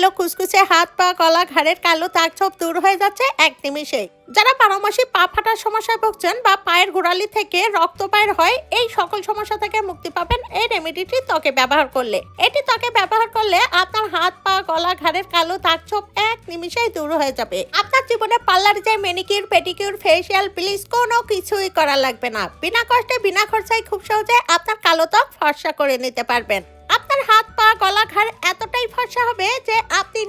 কালো কুচকুচে হাত পা, গলা ঘাড়ের কালো দাগ ছোপ দূর হয়ে যাচ্ছে এক নিমিষে যারা বারোমাসি পা ফাটার সমস্যায় ভুগছেন বা পায়ের গোড়ালি থেকে রক্ত বাইর হয়, এই সকল সমস্যা থেকে মুক্তি পাবেন এই রেমেডিটি ত্বকে ব্যবহার করলে। এটি ত্বকে ব্যবহার করলে আপনার হাত পা, গলা ঘাড়ের কালো দাগ ছোপ এক নিমিষেই দূর হয়ে যাবে। আপনার জীবনে পার্লার যায় মেনিকিউর পেডিকিউর ফেসিয়াল প্লিজ কোনো কিছুই করা লাগবে না। বিনা কষ্টে, বিনা খরচায় খুব সহজে আপনার কালো ত্বক ফর্সা করে নিতে পারবেন। আপনার হাত পা গলা ঘাড় এতটাই ফর্সা হবে যে আপনি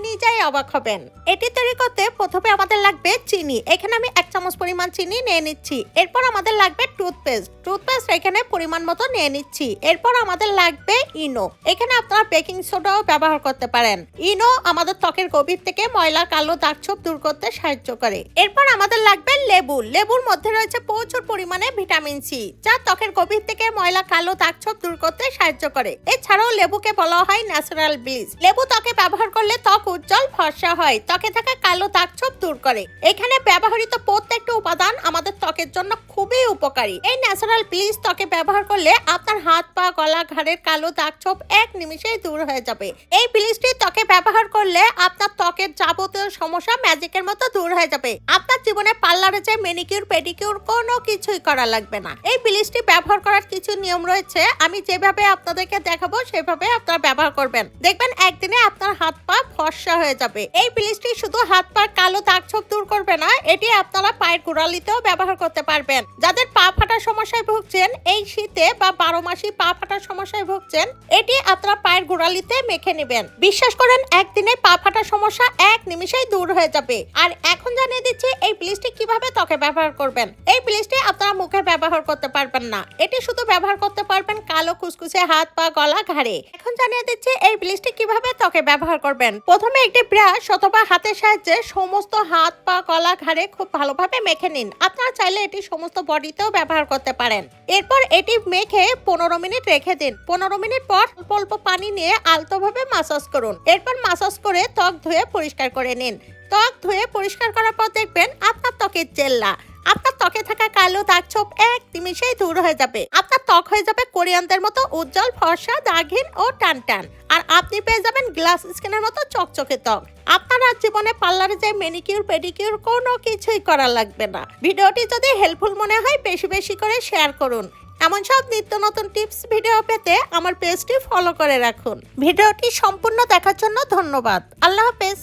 অবাক হবেন। এটি তৈরি করতে প্রথমে আমাদের লাগবে চিনি। এখানে আমি এক চামচ পরিমাণ চিনি নিয়ে নিচ্ছি। এরপর আমাদের লাগবে টুথপেস্ট। টুথপেস্ট এখানে পরিমাণ মতো নিয়ে নিচ্ছি। এরপর আমাদের লাগবে ইনো। এখানে আপনারা বেকিং সোডাও ব্যবহার করতে পারেন। ইনো আমাদের ত্বকের গভীর থেকে ময়লা, কালো দাগ ছোপ দূর করতে সাহায্য করে। এরপর আমাদের লাগবে লেবু। লেবুর মধ্যে রয়েছে প্রচুর পরিমাণে ভিটামিন সি, যা ত্বকের গভীর থেকে ময়লা, কালো দাগ ছোপ দূর করতে সাহায্য করে। এছাড়াও লেবুকে বলা হয় ন্যাচারাল ব্লিচ। লেবু ত্বকে ব্যবহার করলে ত্বক উজ্জ্বল ফর্সা হয়। ত্বকে থাকা কালো দাগ ছোপ দূর করে। এখানে ব্যবহৃত প্রত্যেকটা উপাদান আমাদের ত্বকের জন্য খুবই উপকারী। এই ন্যাচারাল ব্লিচ ত্বকে ব্যবহার করলে আপনার হাত পা, গলা, ঘাড়ের কালো দাগ ছোপ এক নিমিষেই দূর হয়ে যাবে। এই ব্লিচটি ত্বকে ব্যবহার করলে আপনার ত্বকের যাবতীয় সমস্যা ম্যাজিকের মতো দূর হয়ে যাবে। আপনার জীবনে পার্লারে যে মেনিকিউর পেডিকিউর কোনো কিছুই করা লাগবে না। এই ব্লিচটি ব্যবহার করার কিছু নিয়ম রয়েছে। আমি যেভাবে আপনাদেরকে দেখাবো, সেভাবে আপনারা ব্যবহার করবেন। দেখবেন একদিনে আপনার হাত পা ফর্সা হয়ে যাবে। এই ব্লিচটি শুধু হাত পার কালো দাগ ছোপ দূর করবে না, এটি আপনারা পায়ের গোড়ালিতেও ব্যবহার করতে পারবেন। যাদের পা ফাটার সমস্যায় ভুগছেন, এই শীতে বা বারো মাসি পা ফাটার সমস্যায় ভুগছেন, এটি আপনারা পায়ের গোড়ালিতে মেখে নেবেন। বিশ্বাস করেন, একদিনে পা ফাটার সমস্যা এক নিমিষেই দূর হয়ে যাবে। আর এখন জানিয়ে দিচ্ছি, এই ব্লিচটি কীভাবে ত্বকে ব্যবহার করবেন। এই ব্লিচটি আপনারা মুখে ব্যবহার করতে পারবেন। না। এটি শুধু ব্যবহার করতে পারবেন কালো কুচকুচে হাত পা গলা ঘাড়ে। এখন জানিয়ে দিচ্ছি, এই ব্লিচটি কীভাবে ত্বকে ব্যবহার করবেন? প্রথমে একটি ব্রাশ অথবা হাতের সাহায্যে সমস্ত হাত পা গলা ঘাড়ে খুব ভালোভাবে মেখে নিন। আপনারা চাইলে এটি সমস্ত বডিতেও ব্যবহার করতে পারেন। এরপর এটি মেখে পনেরো মিনিট রেখে দিন। পনেরো মিনিট পর অল্প অল্প পানি নিয়ে আলতোভাবে মাসাজ করুন। এরপর মাসাজ করে ত্বক ধুয়ে পরিষ্কার করে নিন। ত্বক ধুয়ে পরিষ্কার করার পর দেখবেন আপনার ত্বকের জেল্লা। আপনার ত্বকে থাকা কালো দাগ ছোপ এক নিমিষেই দূর হয়ে যাবে। আপনার ত্বক হয়ে যাবে কোরিয়ানদের মতো উজ্জ্বল ফর্সা, দাগহীন ও টান টান আর আপনি পেয়ে যাবেন গ্লাস স্কিনের মতো চকচকে ত্বক। আপনার জীবনে পার্লারে যে মেনিকিউর পেডিকিউর কোনো কিছুই করা লাগবে না। ভিডিওটি যদি হেল্পফুল মনে হয়, বেশি বেশি করে শেয়ার করুন। এমন সব নিত্য নতুন টিপস ভিডিও পেতে আমার পেজটি ফলো করে রাখুন। ভিডিওটি সম্পূর্ণ দেখার জন্য ধন্যবাদ। আল্লাহ হাফেজ।